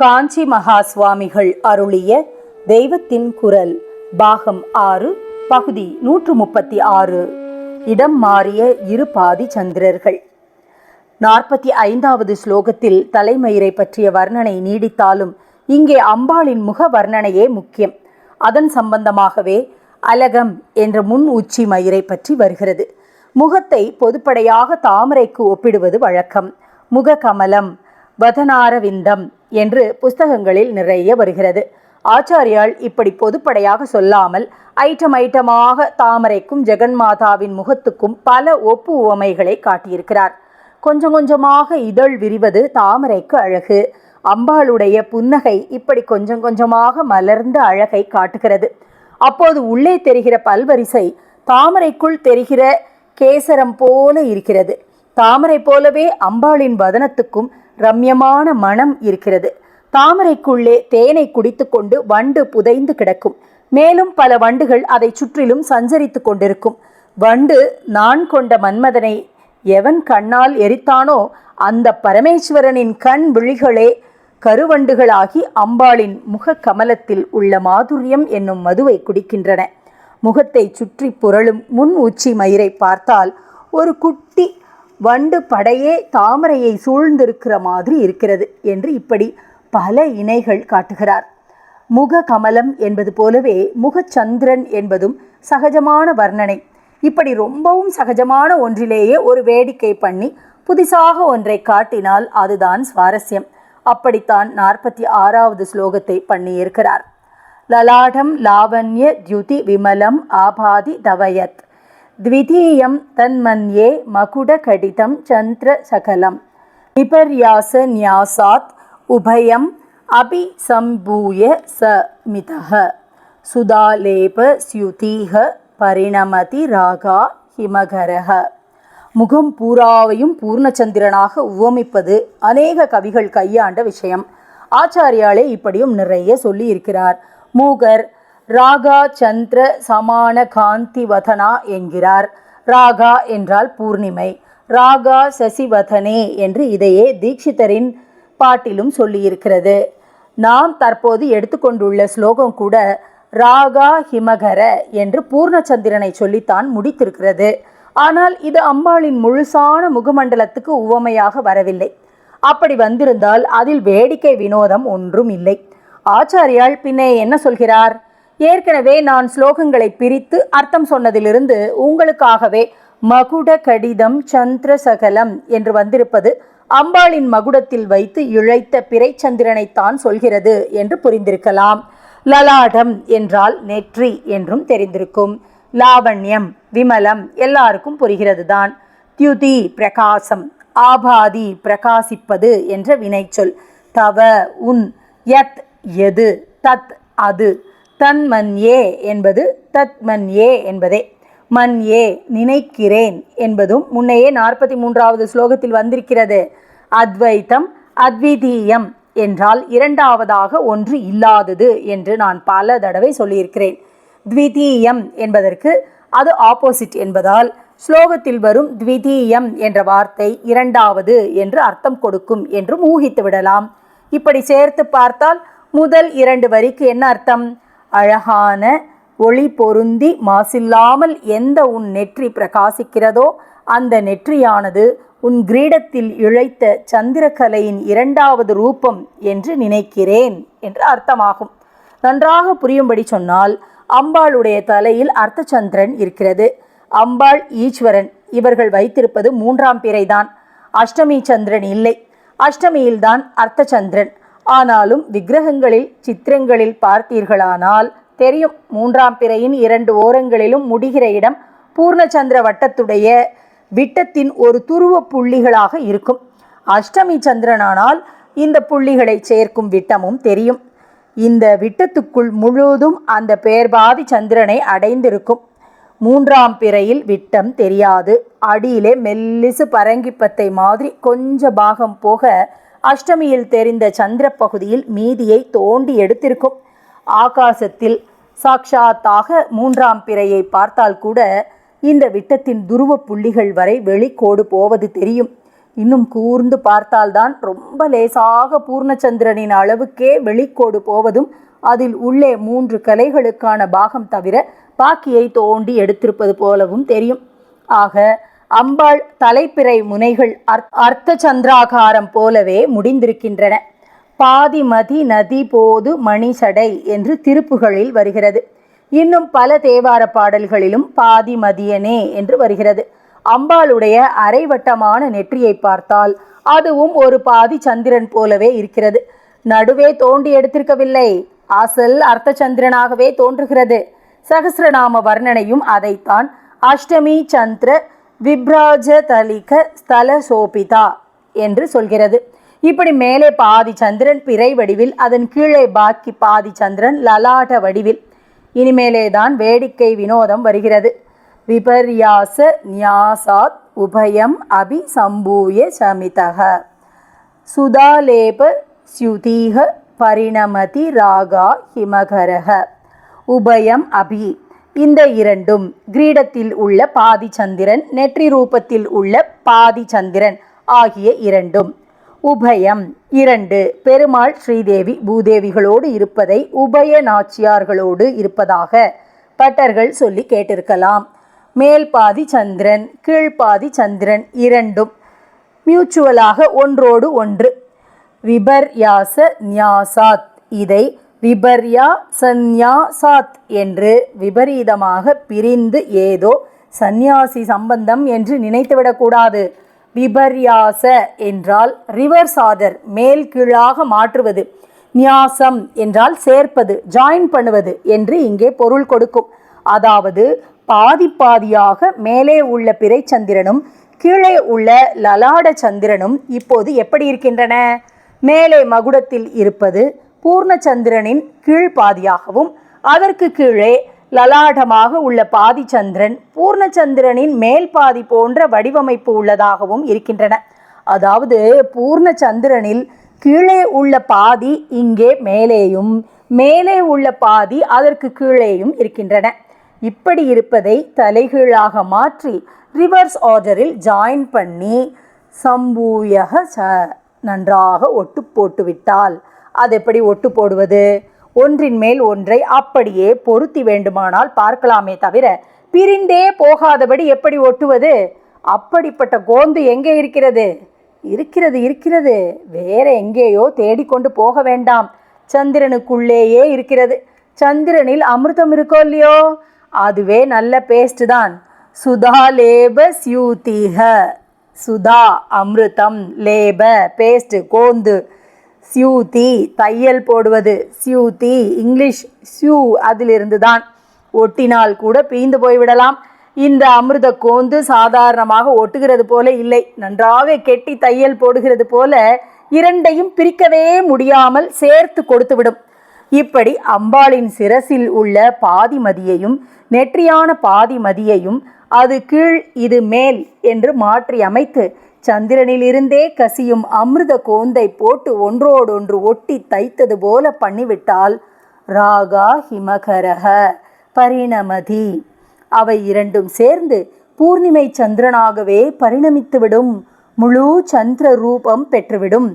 காஞ்சி மகா சுவாமிகள் அருளிய தெய்வத்தின் குரல் பாகம் ஆறு பகுதி நூற்று முப்பத்தி ஆறு. இடம் மாறிய இரு பாதி சந்திரர்கள். நாற்பத்தி ஐந்தாவது ஸ்லோகத்தில் தலைமயிரை பற்றிய வர்ணனை நீடித்தாலும் இங்கே அம்பாளின் முக வர்ணனையே முக்கியம். அதன் சம்பந்தமாகவே அலகம் என்ற முன் உச்சி மயிரை பற்றி வருகிறது. முகத்தை பொதுப்படையாக தாமரைக்கு ஒப்பிடுவது வழக்கம். முக கமலம் வதனாரவிந்தம் என்று புஸ்தகங்களில் நிறைய வருகிறது. ஆச்சாரியால் இப்படி பொதுப்படையாக சொல்லாமல் ஐட்டம் ஐட்டமாக தாமரைக்கும் ஜெகன்மாதாவின் முகத்துக்கும் பல ஒப்பு உவமைகளை காட்டியிருக்கிறார். கொஞ்சம் கொஞ்சமாக இதழ் விரிவது தாமரைக்கு அழகு. அம்பாளுடைய புன்னகை இப்படி கொஞ்சம் கொஞ்சமாக மலர்ந்த அழகை காட்டுகிறது. அப்போது உள்ளே தெரிகிற பல்வரிசை தாமரைக்குள் தெரிகிற கேசரம் போல இருக்கிறது. தாமரை போலவே அம்பாளின் வதனத்துக்கும் ரம்யமான மனம் இருக்கிறது. தாமரைக்குள்ளே தேனை குடித்துக்கொண்டு வண்டு புதைந்து கிடக்கும். மேலும் பல வண்டுகள் அதை சுற்றிலும் சஞ்சரித்து கொண்டிருக்கும். வண்டு நான் கொண்ட மன்மதனை எவன் கண்ணால் எரித்தானோ அந்த பரமேஸ்வரனின் கண் விழிகளே கருவண்டுகளாகி அம்பாளின் முக கமலத்தில் உள்ள மாதுரியம் என்னும் மதுவை குடிக்கின்றன. முகத்தை சுற்றி புரளும் முன் உச்சி மயிரை பார்த்தால் ஒரு குட்டி வண்டு படையே தாமரையை சூழ்ந்திருக்கிற மாதிரி இருக்கிறது என்று இப்படி பல இணைகள் காட்டுகிறார். முக கமலம் என்பது போலவே முகச்சந்திரன் என்பதும் சகஜமான வர்ணனை. இப்படி ரொம்பவும் சகஜமான ஒன்றிலேயே ஒரு வேடிக்கை பண்ணி புதிசாக ஒன்றை காட்டினால் அதுதான் சுவாரஸ்யம். அப்படித்தான் நாற்பத்தி ஆறாவது ஸ்லோகத்தை பண்ணியிருக்கிறார். லலாடம் லாவண்ய தியுதி விமலம் ஆபாதி தவயத். द्वितीयं तन्मन्ये मकुडकटितं चन्द्रसकलं विपर्यासन्यासात् उभयम् अपि सम्भूय स मितः सुधालेपस्युतिः परिणमति ராகா ஹிமகரஹ முகம் பூராவையும் பூர்ணச்சந்திரனாக உவமிப்பது அநேக கவிகள் கையாண்ட விஷயம் ஆச்சாரியாலே இப்படியும் நிறைய சொல்லி இருக்கிறார் மூகர் ராகா சந்திர சமான காந்தி வதனா என்கிறார். ராகா என்றால் பூர்ணிமை. ராகா சசிவதனே என்று இதையே தீட்சிதரின் பாட்டிலும் சொல்லியிருக்கிறது. நாம் தற்போது எடுத்துக்கொண்டுள்ள ஸ்லோகம் கூட ராகா ஹிமகர என்று பூர்ணச்சந்திரனை சொல்லித்தான் முடித்திருக்கிறது. ஆனால் இது அம்பாளின் முழுசான முகமண்டலத்துக்கு உவமையாக வரவில்லை. அப்படி வந்திருந்தால் அதில் வேடிக்கை வினோதம் ஒன்றும் இல்லை. ஆச்சாரியால் பின்னே என்ன சொல்கிறார்? ஏற்கனவே நான் ஸ்லோகங்களை பிரித்து அர்த்தம் சொன்னதிலிருந்து உங்களுக்காகவே மகுட கடிதம் சந்திரசகலம் என்று வந்திருப்பது அம்பாளின் மகுடத்தில் வைத்து இழைத்த பிறைச்சந்திரனைத்தான் சொல்கிறது என்று புரிந்திருக்கலாம். லலாடம் என்றால் நெற்றி என்றும் தெரிந்திருக்கும். லாவண்யம் விமலம் எல்லாருக்கும் புரிகிறது தான் தியுதி பிரகாசம் ஆபாதி பிரகாசிப்பது என்ற வினைச்சொல். தவ உன் யத் எது தத் அது. தன்மன்யே என்பது தத் ஏ என்பதே. மன்யே நினைக்கிறேன் என்பதும் முன்னையே நாற்பத்தி மூன்றாவது ஸ்லோகத்தில் வந்திருக்கிறது. அத்வைத்தம் அத்விதீயம் என்றால் இரண்டாவதாக ஒன்று இல்லாதது என்று நான் பல தடவை சொல்லியிருக்கிறேன். த்விதீயம் என்பதற்கு அது ஆப்போசிட் என்பதால் ஸ்லோகத்தில் வரும் த்விதீயம் என்ற வார்த்தை இரண்டாவது என்று அர்த்தம் கொடுக்கும் என்றும் ஊகித்து விடலாம். இப்படி சேர்த்து பார்த்தால் முதல் இரண்டு வரிக்கு என்ன அர்த்தம்? அழகான ஒளி பொருந்தி மாசில்லாமல் எந்த உன் நெற்றி பிரகாசிக்கிறதோ அந்த நெற்றியானது உன் கிரீடத்தில் இழைத்த சந்திரகலையின் இரண்டாவது ரூபம் என்று நினைக்கிறேன் என்று அர்த்தமாகும். நன்றாக புரியும்படி சொன்னால் அம்பாளுடைய தலையில் அர்த்தச்சந்திரன் இருக்கிறது. அம்பாள் ஈஸ்வரன் இவர்கள் வைத்திருப்பது மூன்றாம் பிறைதான். அஷ்டமி சந்திரன் இல்லை. அஷ்டமியில்தான் அர்த்தச்சந்திரன். ஆனாலும் விக்கிரகங்களில் சித்திரங்களில் பார்த்தீர்களானால் தெரியும். மூன்றாம் பிறையின் இரண்டு ஓரங்களிலும் முடிகிற இடம் பூர்ணச்சந்திர வட்டத்துடைய விட்டத்தின் ஒரு துருவ புள்ளிகளாக இருக்கும். அஷ்டமி சந்திரனானால் இந்த புள்ளிகளை சேர்க்கும் விட்டமும் தெரியும். இந்த விட்டத்துக்குள் முழுவதும் அந்த பேர்பாதி சந்திரனை அடைந்திருக்கும். மூன்றாம் பிறையில் விட்டம் தெரியாது. அடியிலே மெல்லிசு பரங்கிப்பத்தை மாதிரி கொஞ்ச பாகம் போக அஷ்டமியில் தெரிந்த சந்திர பகுதியில் மீதியை தோண்டி எடுத்திருக்கும். ஆகாசத்தில் சாக்ஷாத்தாக மூன்றாம் பிறையை பார்த்தால் கூட இந்த விட்டத்தின் துருவ புள்ளிகள் வரை வெளிக்கோடு போவது தெரியும். இன்னும் கூர்ந்து பார்த்தால்தான் ரொம்ப லேசாக பூர்ணச்சந்திரனின் அளவுக்கே வெளிக்கோடு போவதும் அதில் உள்ளே மூன்று கலைகளுக்கான பாகம் தவிர பாக்கியை தோண்டி எடுத்திருப்பது போலவும் தெரியும். ஆக அம்பாள் தலைப்பிறை முனைகள் அர்த்- அர்த்த சந்திராகாரம் போலவே முடிந்திருக்கின்றன. பாதிமதி நதி போது மணிசடை என்று திருப்புகளில் வருகிறது. இன்னும் பல தேவார பாடல்களிலும் பாதிமதியனே என்று வருகிறது. அம்பாளுடைய அரைவட்டமான நெற்றியை பார்த்தால் அதுவும் ஒரு பாதி சந்திரன் போலவே இருக்கிறது. நடுவே தோண்டி எடுத்திருக்கவில்லை. அசல் அர்த்த சந்திரனாகவே தோன்றுகிறது. சகசிரநாம வர்ணனையும் அதைத்தான் அஷ்டமி சந்திர விப்ராஜதலிக ஸ்தல சோபிதா என்று சொல்கிறது. இப்படி மேலே பாதி சந்திரன் பிறை வடிவில் அதன் கீழே பாக்கி பாதி சந்திரன் லலாட்ட வடிவில். இனிமேலே தான் வேடிக்கை வினோதம் வருகிறது. விபர்யாச நியாசாத் உபயம் அபி சம்பூய சமிதக சுதாலேப ஸ்யுதீக பரிணமதி ராகா ஹிமகரக உபயம் அபி. இந்த இரண்டும் கிரீடத்தில் உள்ள பாதி சந்திரன் நெற்றி ரூபத்தில் உள்ள பாதி சந்திரன் ஆகிய இரண்டும். உபயம் இரண்டு. பெருமாள் ஸ்ரீதேவி பூதேவிகளோடு இருப்பதை உபய நாச்சியார்களோடு இருப்பதாக பட்டர்கள் சொல்லி கேட்டிருக்கலாம். மேல் பாதி சந்திரன் கீழ்ப்பாதி சந்திரன் இரண்டும் மியூச்சுவலாக ஒன்றோடு ஒன்று. விபர்யாச நியாசாத் இதை விபர்யா சந்நியாசாத் என்று விபரீதமாக பிரிந்து ஏதோ சந்நியாசி சம்பந்தம் என்று நினைத்துவிடக்கூடாது. விபர்யாச என்றால் ரிவர்ஸ் ஆர்டர் மேல் கீழாக மாற்றுவது. நியாசம் என்றால் சேர்ப்பது ஜாயின் பண்ணுவது என்று இங்கே பொருள் கொடுக்கும். அதாவது பாதி பாதியாக மேலே உள்ள பிறைச்சந்திரனும் கீழே உள்ள லலாட சந்திரனும் இப்போது எப்படி இருக்கின்றன? மேலே மகுடத்தில் இருப்பது பூர்ணச்சந்திரனின் கீழ்ப்பாதியாகவும் அதற்கு கீழே லலாடமாக உள்ள பாதி சந்திரன் பூர்ணச்சந்திரனின் மேல் பாதி போன்ற வடிவமைப்பு உள்ளதாகவும் இருக்கின்றன. அதாவது பூர்ணச்சந்திரனில் கீழே உள்ள பாதி இங்கே மேலேயும் மேலே உள்ள பாதி அதற்கு கீழேயும் இருக்கின்றன. இப்படி இருப்பதை தலைகீழாக மாற்றி ரிவர்ஸ் ஆர்டரில் ஜாயின் பண்ணி சம்பூயக ச நன்றாக ஒட்டு போட்டுவிட்டால் அது எப்படி ஒட்டு போடுவது? ஒன்றின் மேல் ஒன்றை அப்படியே பொருத்தி வேண்டுமானால் பார்க்கலாமே தவிர பிரிந்தே போகாதபடி எப்படி ஒட்டுவது? அப்படிப்பட்ட கோந்து எங்கே இருக்கிறது? இருக்கிறது இருக்கிறது. வேற எங்கேயோ தேடிக்கொண்டு போக வேண்டாம். சந்திரனுக்குள்ளேயே இருக்கிறது. சந்திரனில் அமிர்தம் இருக்கோ இல்லையோ? அதுவே நல்ல பேஸ்ட் தான். சுதா லேப சியூதிஹ சுதா அமிர்தம் லேப பேஸ்ட் கோந்து. சியூதி தையல் போடுவது. சியூதி இங்கிலீஷ் சியூ அதிலிருந்து தான் ஒட்டினால் கூட பீந்து போய்விடலாம். இந்த அமிர்த கோந்து சாதாரணமாக ஒட்டுகிறது போல இல்லை. நன்றாக கெட்டி தையல் போடுகிறது போல இரண்டையும் பிரிக்கவே முடியாமல் சேர்த்து கொடுத்துவிடும். இப்படி அம்பாளின் சிரசில் உள்ள பாதிமதியையும் நெற்றியான பாதிமதியையும் அது கீழ் இது மேல் என்று மாற்றி அமைத்து சந்திரனிலிருந்தே கசியும் அமிர்த கோந்தை போட்டு ஒன்றோடொன்று ஒட்டி தைத்தது போல பண்ணிவிட்டால் ராகா ஹிமகரக பரிணமதி. அவை இரண்டும் சேர்ந்து பூர்ணிமை சந்திரனாகவே பரிணமித்துவிடும். முழு சந்திர ரூபம் பெற்றுவிடும்.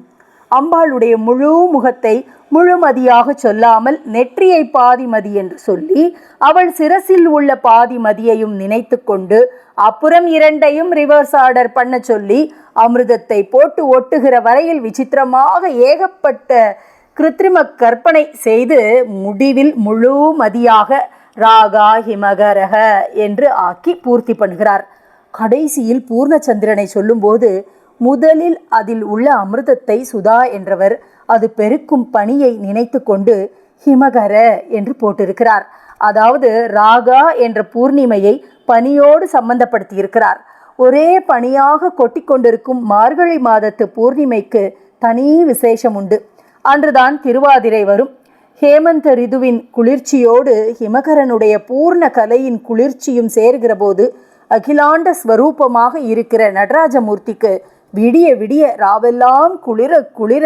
அம்பாளுடைய முழு முகத்தை முழுமதியாக சொல்லாமல் நெற்றியை பாதிமதி என்று சொல்லி அவள் சிரசில் உள்ள பாதிமதியையும் நினைத்து கொண்டு அப்புறம் இரண்டையும் ரிவர்ஸ் ஆர்டர் பண்ண சொல்லி அமிர்தத்தை போட்டு ஒட்டுகிற வரையில் விசித்திரமாக ஏகப்பட்ட கிருத்திரிம கற்பனை செய்து முடிவில் முழு மதியாக ராகா ஹிமகரக என்று ஆக்கி பூர்த்தி பண்ணுகிறார். கடைசியில் பூர்ணச்சந்திரனை சொல்லும்போது முதலில் அதில் உள்ள அமிர்தத்தை சுதா என்றவர் அது பெருக்கும் பணியை நினைத்து கொண்டு ஹிமகர என்று போட்டிருக்கிறார். அதாவது ராகா என்ற பூர்ணிமையை பனியோடு சம்பந்தப்படுத்தி இருக்கிறார் ஒரே பனியாக கொட்டி கொண்டிருக்கும் மார்கழி மாதத்து பூர்ணிமைக்கு தனி விசேஷம் உண்டு அன்றுதான் திருவாதிரை வரும். ஹேமந்த ரிதுவின் குளிர்ச்சியோடு ஹிமகரனுடைய பூர்ண கலையின் குளிர்ச்சியும் சேர்கிற போது அகிலாண்ட ஸ்வரூபமாக இருக்கிற நடராஜமூர்த்திக்கு விடிய விடிய ராவெல்லாம் குளிர குளிர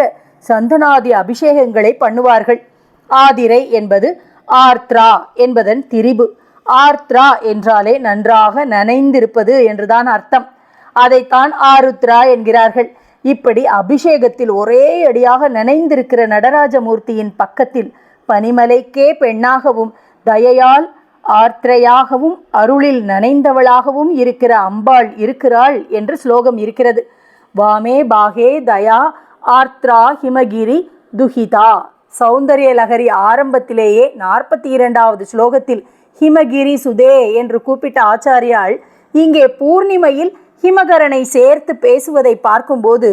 சந்தனாதி அபிஷேகங்களை பண்ணுவார்கள். ஆதிரை என்பது ஆர்த்ரா என்பதன் திரிபு. ஆர்த்ரா என்றாலே நன்றாக நனைந்திருப்பது என்றுதான் அர்த்தம். அதைத்தான் ஆருத்ரா என்கிறார்கள். இப்படி அபிஷேகத்தில் ஒரே அடியாக நனைந்திருக்கிற நடராஜமூர்த்தியின் பக்கத்தில் பனிமலைக்கே பெண்ணாகவும் தயையால் ஆர்த்ரையாகவும் அருளில் நனைந்தவளாகவும் இருக்கிற அம்பாள் இருக்கிறாள் என்று ஸ்லோகம் இருக்கிறது. வாமே பாகே தயா ஆர்த்ரா ஹிமகிரி துஹிதா. சௌந்தரிய லகரி ஆரம்பத்திலேயே நாற்பத்தி இரண்டாவது ஸ்லோகத்தில் ஹிமகிரி சுதே என்று கூப்பிட்ட ஆச்சாரியால் இங்கே பூர்ணிமையில் ஹிமகரனை சேர்த்து பேசுவதை பார்க்கும்போது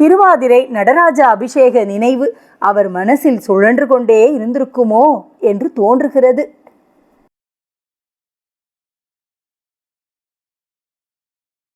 திருவாதிரை நடராஜ அபிஷேக நினைவு அவர் மனசில் சுழன்று கொண்டே இருந்திருக்குமோ என்று தோன்றுகிறது.